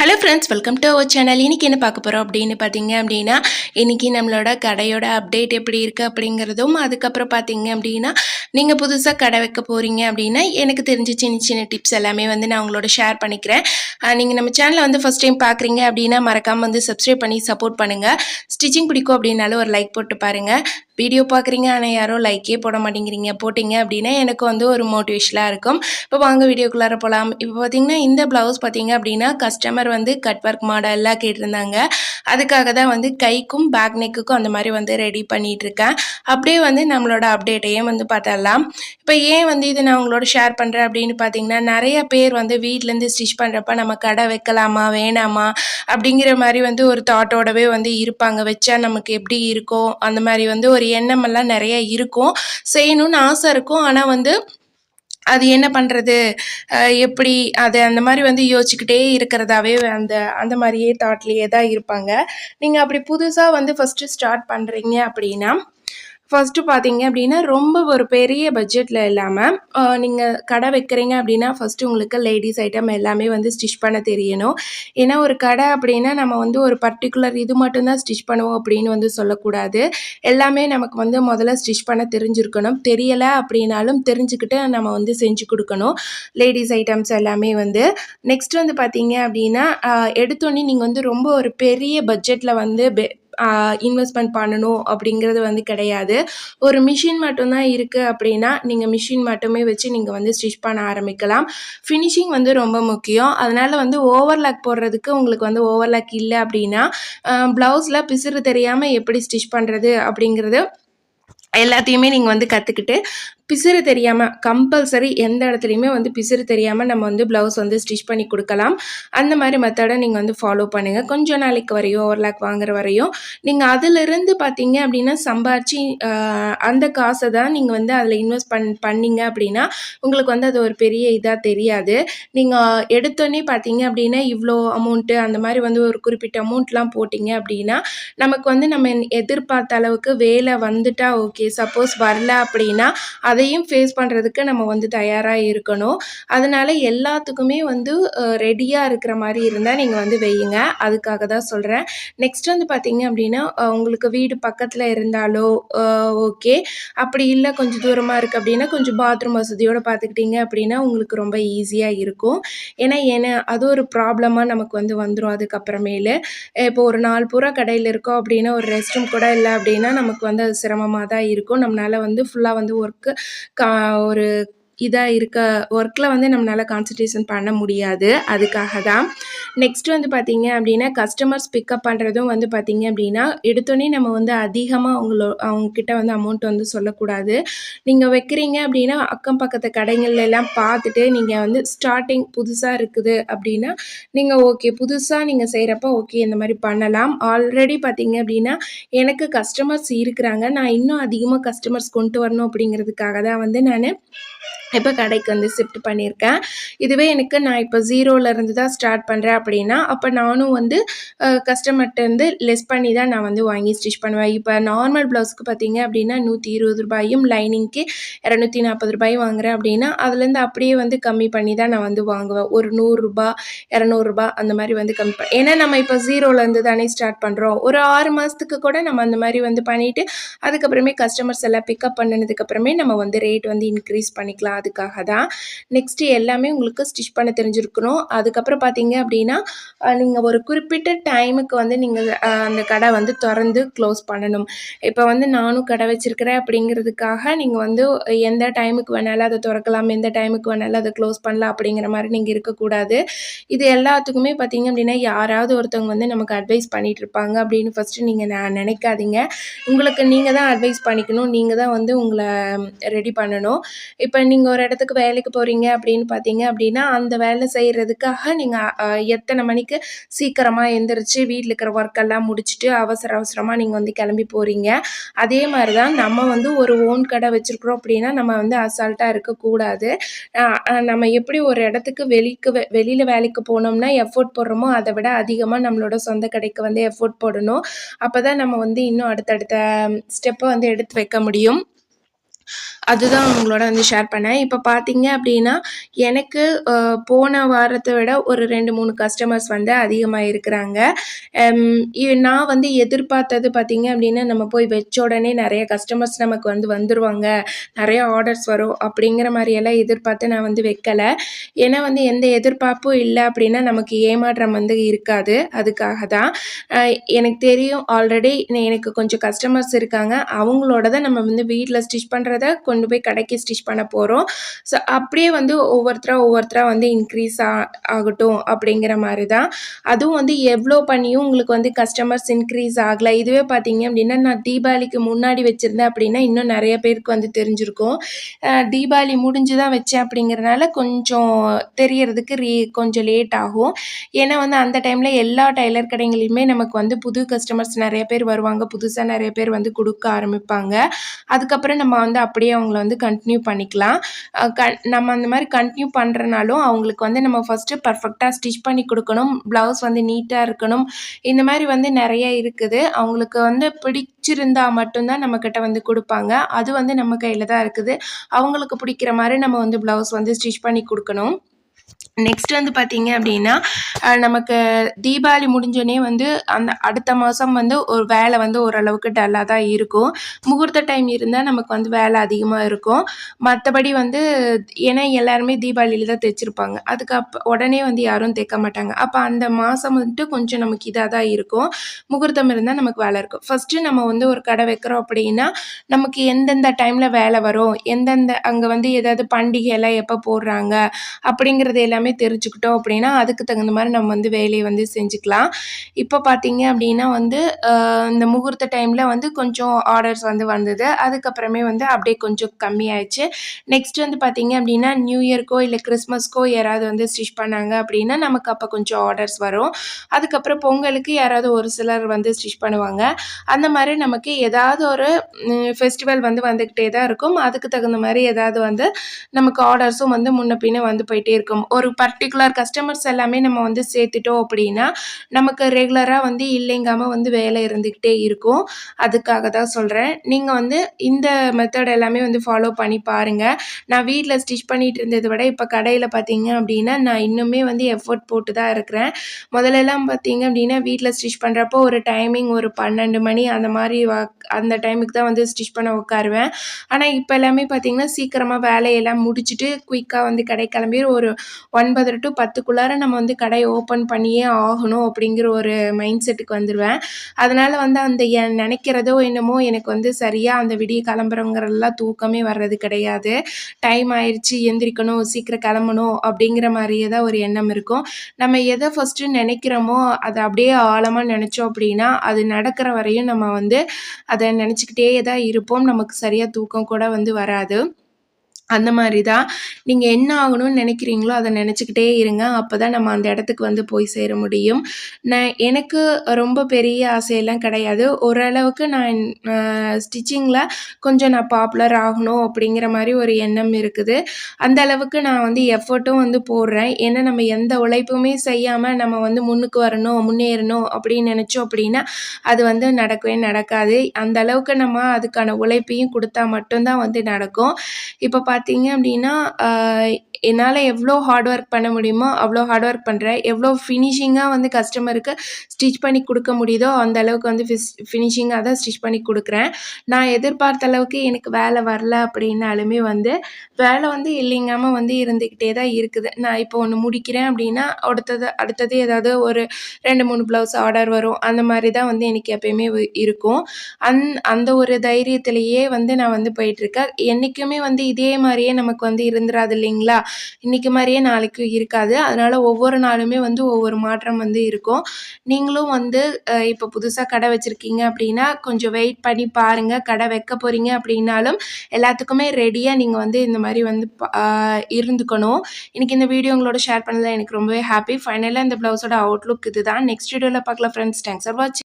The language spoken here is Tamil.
Hello friends welcome to our channel இன்றைக்கி என்ன பார்க்க போகிறோம் அப்படின்னு பார்த்தீங்க அப்படின்னா இன்றைக்கி நம்மளோட கடையோட அப்டேட் எப்படி இருக்குது அப்படிங்கிறதும் அதுக்கப்புறம் பார்த்தீங்க அப்படின்னா நீங்கள் புதுசாக கடை வைக்க போகிறீங்க அப்படின்னா எனக்கு தெரிஞ்ச சின்ன சின்ன டிப்ஸ் எல்லாமே வந்து நான் உங்களோட ஷேர் பண்ணிக்கிறேன். நீங்கள் நம்ம சேனலை வந்து ஃபஸ்ட் டைம் பார்க்குறீங்க அப்படின்னா மறக்காமல் வந்து சப்ஸ்கிரைப் பண்ணி சப்போர்ட் பண்ணுங்கள் ஸ்டிச்சிங் பிடிக்கும் அப்படின்னாலும் ஒரு லைக் போட்டு பாருங்கள் வீடியோ பார்க்குறீங்க ஆனால் யாரும் லைக்கே போட மாட்டேங்கிறீங்க போட்டிங்க அப்படின்னா எனக்கு வந்து ஒரு மோட்டிவேஷனாக இருக்கும். இப்போ வாங்க வீடியோக்குள்ளார போகலாம் இப்போ பார்த்தீங்கன்னா இந்த ப்ளவுஸ் பார்த்தீங்க அப்படின்னா கஸ்டமர் வந்து கட் ஒர்க் மாடல்லாம் கேட்டிருந்தாங்க. அதுக்காக தான் வந்து கைக்கும் பேக் நெக்குக்கும் அந்த மாதிரி வந்து ரெடி பண்ணிகிட்ருக்கேன் அப்படியே வந்து நம்மளோட அப்டேட்டையும் வந்து பார்த்தரலாம் இப்போ ஏன் வந்து இது நான் உங்களோட ஷேர் பண்ணுறேன் அப்படின்னு பார்த்தீங்கன்னா நிறைய பேர் வந்து வீட்டிலேருந்து ஸ்டிச் பண்ணுறப்ப நம்ம கடை வைக்கலாமா வேணாமா அப்படிங்கிற மாதிரி வந்து ஒரு தாட்டோடவே வந்து இருப்பாங்க. வச்சா நமக்கு எப்படி இருக்கும் அந்த மாதிரி வந்து ஒரு எண்ணமெல்லாம் நிறைய இருக்கும். செய்யணும்னு ஆசை இருக்கும். ஆனால் வந்து அது என்ன பண்ணுறது எப்படி அது அந்த மாதிரி வந்து யோசிச்சுக்கிட்டே இருக்கிறதாவே அந்த அந்த மாதிரியே தாட்லேயே தான் இருப்பாங்க. நீங்கள் அப்படி புதுசாக வந்து ஃபஸ்ட்டு ஸ்டார்ட் பண்ணுறீங்க அப்படின்னா ஃபஸ்ட்டு பார்த்தீங்க அப்படின்னா ரொம்ப ஒரு பெரிய பட்ஜெட்டில் இல்லாமல் நீங்கள் கடை வைக்கிறீங்க அப்படின்னா ஃபஸ்ட்டு உங்களுக்கு லேடிஸ் ஐட்டம் எல்லாமே வந்து ஸ்டிச் பண்ண தெரியணும். ஏன்னா ஒரு கடை அப்படின்னா நம்ம வந்து ஒரு பர்டிகுலர் இது மட்டும்தான் ஸ்டிச் பண்ணுவோம் அப்படின்னு வந்து சொல்லக்கூடாது. எல்லாமே நமக்கு வந்து முதல்ல ஸ்டிச் பண்ண தெரிஞ்சிருக்கணும். தெரியலை அப்படின்னாலும் தெரிஞ்சுக்கிட்டு நம்ம வந்து செஞ்சு கொடுக்கணும் லேடிஸ் ஐட்டம்ஸ் எல்லாமே வந்து. நெக்ஸ்ட் வந்து பார்த்தீங்க அப்படின்னா எடுத்தோன்னே எடுத்தோடனே நீங்கள் வந்து ரொம்ப ஒரு பெரிய பட்ஜெட்டில் வந்து பெ- இன்வெஸ்ட்மெண்ட் பண்ணணும் அப்படிங்கிறது வந்து கிடையாது. ஒரு மிஷின் மட்டும்தான் இருக்குது அப்படின்னா நீங்கள் மிஷின் மட்டுமே வச்சு நீங்கள் வந்து ஸ்டிச் பண்ண ஆரம்பிக்கலாம். ஃபினிஷிங் வந்து ரொம்ப முக்கியம். அதனால் வந்து ஓவர்லாக் போடுறதுக்கு உங்களுக்கு வந்து ஓவர்லாக் இல்லை அப்படின்னா ப்ளவுஸில் பிசுறு தெரியாமல் எப்படி ஸ்டிச் பண்ணுறது அப்படிங்கிறது எல்லாத்தையுமே நீங்கள் வந்து கற்றுக்கிட்டு பிசுறு தெரியாமல் கம்பல்சரி எந்த இடத்துலையுமே வந்து பிசுறு தெரியாமல் நம்ம வந்து ப்ளவுஸ் வந்து ஸ்டிச் பண்ணி கொடுக்கலாம். அந்த மாதிரி மெத்தடை நீங்கள் வந்து ஃபாலோ பண்ணுங்கள் கொஞ்ச நாளைக்கு வரையும் ஓவர்லாக் வாங்குற வரையும் நீங்கள் அதிலிருந்து பார்த்தீங்க அப்படின்னா சம்பாரிச்சு அந்த காசை தான் நீங்கள் வந்து அதில் இன்வெஸ்ட் பண் பண்ணிங்க அப்படின்னா உங்களுக்கு வந்து அது ஒரு பெரிய இதாக தெரியாது. நீங்கள் எடுத்தோன்னே பார்த்தீங்க அப்படின்னா இவ்வளோ அமௌண்ட்டு அந்த மாதிரி வந்து ஒரு குறிப்பிட்ட அமௌண்ட்லாம் போட்டிங்க அப்படின்னா நமக்கு வந்து நம்ம எதிர்பார்த்த அளவுக்கு வேலை வந்துட்டா ஓகே சப்போஸ் வரல அப்படின்னா அதை அதையும் ஃபேஸ் பண்ணுறதுக்கு நம்ம வந்து தயாராக இருக்கணும். அதனால் எல்லாத்துக்குமே வந்து ரெடியாக இருக்கிற மாதிரி இருந்தால் நீங்கள் வந்து வையுங்க. அதுக்காக தான் சொல்கிறேன் நெக்ஸ்ட் வந்து பார்த்தீங்க அப்படின்னா உங்களுக்கு வீடு பக்கத்தில் இருந்தாலோ ஓகே அப்படி இல்லை கொஞ்சம் தூரமாக இருக்குது அப்படின்னா கொஞ்சம் பாத்ரூம் வசதியோடு பார்த்துக்கிட்டீங்க அப்படின்னா உங்களுக்கு ரொம்ப ஈஸியாக இருக்கும். ஏன்னா ஏன்னா அது ஒரு ப்ராப்ளமாக நமக்கு வந்து வந்துடும் அதுக்கப்புறமேலு. இப்போ ஒரு நாள் பூரா கடையில் இருக்கோம் அப்படின்னா ஒரு ரெஸ்ட் ரூம் கூட இல்லை அப்படின்னா நமக்கு வந்து அது சிரமமாக தான் இருக்கும். நம்மளால் வந்து ஃபுல்லாக வந்து ஒர்க்கு கா ஒரு இதாக இருக்க ஒர்க்கில் வந்து நம்மளால் கான்சன்ட்ரேஷன் பண்ண முடியாது. அதுக்காக தான் நெக்ஸ்ட் வந்து பார்த்தீங்க அப்படின்னா கஸ்டமர்ஸ் பிக்கப் பண்ணுறதும் வந்து பார்த்தீங்க அப்படின்னா எடுத்தோடனே நம்ம வந்து அதிகமாக அவங்களோ அவங்கக்கிட்ட வந்து அமௌண்ட் வந்து சொல்லக்கூடாது. நீங்கள் வைக்கிறீங்க அப்படின்னா அக்கம் பக்கத்து கடைகள்ல எல்லாம் பார்த்துட்டு நீங்கள் வந்து ஸ்டார்டிங் புதுசாக இருக்குது அப்படின்னா நீங்கள் ஓகே புதுசாக நீங்கள் செய்கிறப்ப ஓகே இந்த மாதிரி பண்ணலாம். ஆல்ரெடி பார்த்தீங்க அப்படின்னா எனக்கு கஸ்டமர்ஸ் இருக்கிறாங்க. நான் இன்னும் அதிகமாக கஸ்டமர்ஸ் கொண்டு வரணும் அப்படிங்கிறதுக்காக தான் வந்து நான் இப்போ கடைக்கு வந்து ஷிஃப்ட் பண்ணியிருக்கேன். இதுவே எனக்கு நான் இப்போ ஜீரோலேருந்து தான் ஸ்டார்ட் பண்ணுறேன் அப்படின்னா அப்போ நானும் வந்து கஸ்டமர்கிட்டேருந்து லெஸ் பண்ணி தான் நான் வந்து வாங்கி ஸ்டிச் பண்ணுவேன். இப்போ நார்மல் ப்ளவுஸ்க்கு பார்த்தீங்க அப்படின்னா நூற்றி இருபது ரூபாயும் லைனிங்க்கு இரநூத்தி நாற்பது ரூபாயும் வாங்குறேன் அப்படின்னா அதுலேருந்து அப்படியே வந்து கம்மி பண்ணி தான் நான் வந்து வாங்குவேன். ஒரு நூறுரூபா இரநூறுபா அந்த மாதிரி வந்து கம்மி பண்ண ஏன்னா நம்ம இப்போ ஜீரோலேருந்து தானே ஸ்டார்ட் பண்ணுறோம் ஒரு ஆறு மாதத்துக்கு கூட நம்ம அந்த மாதிரி வந்து பண்ணிவிட்டு அதுக்கப்புறமே கஸ்டமர்ஸ் எல்லாம் பிக்கப் பண்ணினதுக்கப்புறமே நம்ம வந்து ரேட் வந்து இன்க்ரீஸ் பண்ணிக்கலாம். அதுக்காக தான் நெக்ஸ்ட்டு எல்லாமே உங்களுக்கு ஸ்டிச் பண்ண தெரிஞ்சிருக்கணும். அதுக்கப்புறம் பார்த்தீங்க அப்படின்னா நீங்கள் ஒரு குறிப்பிட்ட டைமுக்கு வந்து நீங்கள் அந்த கடை வந்து திறந்து க்ளோஸ் பண்ணணும். இப்போ வந்து நானும் கடை வச்சிருக்கிறேன் அப்படிங்கிறதுக்காக நீங்கள் வந்து எந்த டைமுக்கு வேணாலும் அதை திறக்கலாம் எந்த டைமுக்கு வேணாலும் அதை க்ளோஸ் பண்ணலாம் அப்படிங்கிற மாதிரி நீங்கள் இருக்கக்கூடாது. இது எல்லாத்துக்குமே பார்த்தீங்க அப்படின்னா யாராவது ஒருத்தவங்க வந்து நமக்கு அட்வைஸ் பண்ணிகிட்டு இருப்பாங்க அப்படின்னு ஃபஸ்ட்டு நீங்கள் நான் நினைக்காதீங்க. உங்களுக்கு நீங்கள் தான் அட்வைஸ் பண்ணிக்கணும். நீங்கள் தான் வந்து உங்களை ரெடி பண்ணணும். இப்போ இப்போ நீங்கள் ஒரு இடத்துக்கு வேலைக்கு போகிறீங்க அப்படின்னு பார்த்தீங்க அப்படின்னா அந்த வேலை செய்கிறதுக்காக நீங்கள் எத்தனை மணிக்கு சீக்கிரமாக எந்திரிச்சு வீட்டில் இருக்கிற ஒர்க்கெல்லாம் முடிச்சுட்டு அவசர அவசரமாக நீங்கள் வந்து கிளம்பி போகிறீங்க அதே மாதிரி தான் நம்ம வந்து ஒரு ஓன் கடை வச்சுருக்குறோம் அப்படின்னா நம்ம வந்து அசால்ட்டாக இருக்கக்கூடாது நம்ம எப்படி ஒரு இடத்துக்கு வெளிக்கு வெ- வேலைக்கு போனோம்னா எஃபோர்ட் போடுறோமோ அதை விட அதிகமாக நம்மளோட சொந்த கடைக்கு வந்து எஃபோர்ட் போடணும். அப்போ தான் நம்ம வந்து இன்னும் அடுத்தடுத்த ஸ்டெப்பை வந்து எடுத்து வைக்க முடியும். அதுதான் உங்களோட வந்து ஷேர் பண்ணேன். இப்போ பார்த்தீங்க அப்படின்னா எனக்கு போன வாரத்தை விட ஒரு ரெண்டு மூணு கஸ்டமர்ஸ் வந்து அதிகமாக இருக்கிறாங்க. நான் வந்து எதிர்பார்த்தது பார்த்தீங்க அப்படின்னா நம்ம போய் வச்ச உடனே நிறைய கஸ்டமர்ஸ் நமக்கு வந்து வந்துருவாங்க. நிறைய ஆர்டர்ஸ் வரும் அப்படிங்கிற மாதிரியெல்லாம் எதிர்பார்த்து நான் வந்து வைக்கலை. ஏன்னா வந்து எந்த எதிர்பார்ப்பும் இல்லை அப்படின்னா நமக்கு ஏமாற்றம் வந்து இருக்காது. அதுக்காக தான். எனக்கு தெரியும் ஆல்ரெடி எனக்கு கொஞ்சம் கஸ்டமர்ஸ் இருக்காங்க. அவங்களோட தான் நம்ம வந்து வீட்டில் ஸ்டிச் பண்ணுறத கொண்டு போய் கடைக்கு ஸ்டிச் பண்ண போகிறோம் ஸோ அப்படியே வந்து ஒவ்வொருத்தராக ஒவ்வொருத்தராக வந்து இன்க்ரீஸ் ஆ ஆகட்டும் அப்படிங்கிற மாதிரி தான் அதுவும் வந்து எவ்வளோ பண்ணியும் உங்களுக்கு வந்து கஸ்டமர்ஸ் இன்க்ரீஸ் ஆகலை. இதுவே பார்த்தீங்க அப்படின்னா நான் தீபாவளிக்கு முன்னாடி வச்சுருந்தேன் அப்படின்னா இன்னும் நிறைய பேருக்கு வந்து தெரிஞ்சிருக்கும். தீபாவளி முடிஞ்சு தான் வச்சேன் அப்படிங்கிறனால கொஞ்சம் தெரியறதுக்கு ரீ கொஞ்சம் லேட் ஆகும். ஏன்னா வந்து அந்த டைமில் எல்லா டைலர் கடைகளையுமே நமக்கு வந்து புது கஸ்டமர்ஸ் நிறைய பேர் வருவாங்க. புதுசாக நிறைய பேர் வந்து கொடுக்க ஆரம்பிப்பாங்க. அதுக்கப்புறம் நம்ம வந்து அப்படியே அவங்கள வந்து கண்டினியூ பண்ணிக்கலாம். க நம்ம அந்த மாதிரி கண்டினியூ பண்ணுறனாலும் அவங்களுக்கு வந்து நம்ம ஃபஸ்ட்டு பர்ஃபெக்டாக ஸ்டிச் பண்ணி கொடுக்கணும். ப்ளவுஸ் வந்து நீட்டாக இருக்கணும். இந்த மாதிரி வந்து நிறைய இருக்குது. அவங்களுக்கு வந்து பிடிச்சிருந்தா மட்டும்தான் நம்மக்கிட்ட வந்து கொடுப்பாங்க. அது வந்து நம்ம கையில் தான் இருக்குது. அவங்களுக்கு பிடிக்கிற மாதிரி நம்ம வந்து ப்ளவுஸ் வந்து ஸ்டிச் பண்ணி கொடுக்கணும். நெக்ஸ்ட் வந்து பார்த்தீங்க அப்படின்னா நமக்கு தீபாவளி முடிஞ்சோடனே வந்து அந்த அடுத்த மாதம் வந்து ஒரு வேலை வந்து ஓரளவுக்கு டல்லாக தான் இருக்கும். முகூர்த்த டைம் இருந்தால் நமக்கு வந்து வேலை அதிகமாக இருக்கும். மற்றபடி வந்து ஏன்னா எல்லாருமே தீபாவளியில் தான் தைச்சிருப்பாங்க அதுக்கு அப்போ உடனே வந்து யாரும் தைக்க மாட்டாங்க. அப்போ அந்த மாதம் வந்துட்டு கொஞ்சம் நமக்கு இதாக தான் இருக்கும். முகூர்த்தம் இருந்தால் நமக்கு வேலை இருக்கும். ஃபஸ்ட்டு நம்ம வந்து ஒரு கடை வைக்கிறோம் அப்படின்னா நமக்கு எந்தெந்த டைமில் வேலை வரும்? எந்தெந்த அங்கே வந்து ஏதாவது பண்டிகை எல்லாம் எப்போ போடுறாங்க? அப்படிங்கிறது எல்லாமே எல்லாமே தெரிஞ்சுக்கிட்டோம் அப்படின்னா அதுக்கு தகுந்த மாதிரி நம்ம வந்து வேலையை வந்து செஞ்சுக்கலாம். இப்போ பார்த்தீங்க அப்படின்னா வந்து இந்த முகூர்த்த டைமில் வந்து கொஞ்சம் ஆர்டர்ஸ் வந்து வந்தது. அதுக்கப்புறமே வந்து அப்படியே கொஞ்சம் கம்மியாயிடுச்சு. நெக்ஸ்ட் வந்து பார்த்தீங்க அப்படின்னா நியூ இயர்க்கோ இல்லை கிறிஸ்மஸ்க்கோ யாராவது வந்து ஸ்டிச் பண்ணாங்க அப்படின்னா நமக்கு அப்போ கொஞ்சம் ஆர்டர்ஸ் வரும். அதுக்கப்புறம் பொங்கலுக்கு யாராவது ஒரு சிலர் வந்து ஸ்டிச் பண்ணுவாங்க. அந்த மாதிரி நமக்கு ஏதாவது ஒரு ஃபெஸ்டிவல் வந்து வந்துக்கிட்டே தான் இருக்கும். அதுக்கு தகுந்த மாதிரி ஏதாவது வந்து நமக்கு ஆர்டர்ஸும் வந்து முன்ன பின்ன வந்து போயிட்டே இருக்கும். ஒரு பர்டிகுலர் கஸ்டமர்ஸ் எல்லாமே நம்ம வந்து சேர்த்துட்டோம் அப்படின்னா நமக்கு ரெகுலராக வந்து இல்லைங்காமல் வந்து வேலை இருந்துக்கிட்டே இருக்கும். அதுக்காக தான் சொல்கிறேன் நீங்கள் வந்து இந்த மெத்தட் எல்லாமே வந்து ஃபாலோ பண்ணி பாருங்கள் நான் வீட்டில் ஸ்டிச் பண்ணிகிட்டு இருந்ததை விட இப்போ கடையில் பார்த்தீங்க அப்படின்னா நான் இன்னுமே வந்து எஃபோர்ட் போட்டு தான் இருக்கிறேன். முதல்லலாம் பார்த்தீங்க அப்படின்னா வீட்டில் ஸ்டிச் பண்ணுறப்போ ஒரு டைமிங் ஒரு பன்னெண்டு மணி அந்த மாதிரி அந்த டைமுக்கு தான் வந்து ஸ்டிச் பண்ண உட்காருவேன். ஆனால் இப்போ எல்லாமே பார்த்தீங்கன்னா சீக்கிரமாக வேலையெல்லாம் முடிச்சுட்டு குயிக்காக வந்து கடை கிளம்பி ஒரு ஒன்பது டு பத்துக்குள்ளார நம்ம வந்து கடை ஓப்பன் பண்ணியே ஆகணும் அப்படிங்கிற ஒரு மைண்ட் செட்டுக்கு வந்துடுவேன் அதனால் வந்து அந்த என் நினைக்கிறதோ என்னமோ எனக்கு வந்து சரியாக அந்த விடிய கிளம்புறோங்கிறதெல்லாம் தூக்கமே வர்றது கிடையாது. டைம் ஆயிடுச்சு எந்திரிக்கணும் சீக்கிரம் கிளம்பணும் அப்படிங்கிற மாதிரியே தான் ஒரு எண்ணம் இருக்கும். நம்ம எதை ஃபஸ்ட்டு நினைக்கிறோமோ அதை அப்படியே ஆழமாக நினச்சோம் அப்படின்னா அது நடக்கிற வரையும் நம்ம வந்து அதை நினச்சிக்கிட்டே தான் இருப்போம். நமக்கு சரியாக தூக்கம் கூட வந்து வராது. அந்த மாதிரி தான் நீங்கள் என்ன ஆகணும்னு நினைக்கிறீங்களோ அதை நினச்சிக்கிட்டே இருங்க. அப்போ தான் நம்ம அந்த இடத்துக்கு வந்து போய் சேர முடியும். நான் எனக்கு ரொம்ப பெரிய ஆசையெல்லாம் கிடையாது. ஓரளவுக்கு நான் ஸ்டிச்சிங்கில் கொஞ்சம் நான் பாப்புலர் ஆகணும் அப்படிங்கிற மாதிரி ஒரு எண்ணம் இருக்குது. அந்த அளவுக்கு நான் வந்து எஃபர்ட்டும் வந்து போடுறேன். ஏன்னா நம்ம எந்த உழைப்புமே செய்யாமல் நம்ம வந்து முன்னுக்கு வரணும் முன்னேறணும் அப்படின்னு நினச்சோம் அப்படின்னா அது வந்து நடக்கவே நடக்காது. அந்த அளவுக்கு நம்ம அதுக்கான உழைப்பையும் கொடுத்தா மட்டும்தான் வந்து நடக்கும். இப்போ பார்த்தீங்க அப்படின்னா என்னால் எவ்வளோ ஹார்ட் ஒர்க் பண்ண முடியுமோ அவ்வளோ ஹார்ட் ஒர்க் பண்ணுறேன் எவ்வளோ ஃபினிஷிங்காக வந்து கஸ்டமருக்கு ஸ்டிச் பண்ணி கொடுக்க முடியுதோ அந்த அளவுக்கு வந்து ஃபிஸ் ஃபினிஷிங்காக தான் ஸ்டிச் பண்ணி கொடுக்குறேன். நான் எதிர்பார்த்த அளவுக்கு எனக்கு வேலை வரல அப்படின்னாலுமே வந்து வேலை வந்து இல்லைங்காமல் வந்து இருந்துக்கிட்டே தான் இருக்குது. நான் இப்போ ஒன்று முடிக்கிறேன் அப்படின்னா அடுத்தது அடுத்தது ஏதாவது ஒரு ரெண்டு மூணு ப்ளவுஸ் ஆர்டர் வரும். அந்த மாதிரி தான் வந்து எனக்கு எப்பயுமே இருக்கும். அந் அந்த ஒரு தைரியத்திலேயே வந்து நான் வந்து போயிட்டுருக்கேன். என்றைக்குமே வந்து இதே மாதிரி மாதிரியே நமக்கு வந்து இருந்துராது இல்லைங்களா? இன்றைக்கி மாதிரியே நாளைக்கும் இருக்காது. அதனால் ஒவ்வொரு நாளுமே வந்து ஒவ்வொரு மாற்றம் வந்து இருக்கும். நீங்களும் வந்து இப்போ புதுசாக கடை வச்சுருக்கீங்க அப்படின்னா கொஞ்சம் வெயிட் பண்ணி பாருங்கள் கடை வைக்க போகிறீங்க அப்படின்னாலும் எல்லாத்துக்குமே ரெடியாக நீங்கள் வந்து இந்த மாதிரி வந்து இருந்துக்கணும். இன்னைக்கு இந்த வீடியோ உங்களோட ஷேர் பண்ணல எனக்கு ரொம்பவே ஹாப்பி ஃபைனலாக இந்த ப்ளவுஸோட அவுட்லுக் இதுதான். நெக்ஸ்ட் வீடியோவில் பார்க்கலாம் ஃப்ரெண்ட்ஸ் தேங்க்ஸ் ஃபார் வாட்சிங்